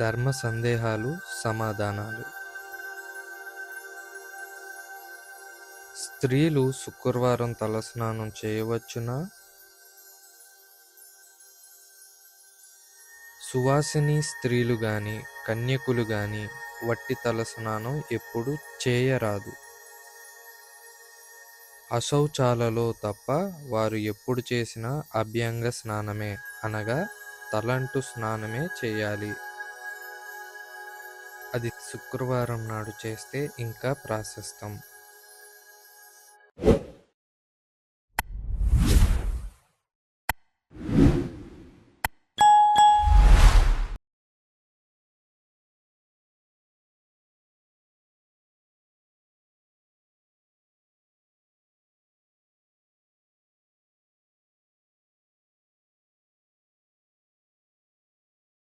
ధర్మ సందేహాలు సమాధానాలు. స్త్రీలు శుక్రవారం తలస్నానం చేయవచ్చునా? సువాసిని స్త్రీలు గాని కన్యకులు గాని వట్టి తలస్నానం ఎప్పుడు చేయరాదు. అశౌచాలలో తప్ప వారు ఎప్పుడు చేసినా అభ్యంగ స్నానమే అనగా తలంటు స్నానమే చేయాలి. అది శుక్రవారం నాడు చేస్తే ఇంకా ప్రాశస్తం.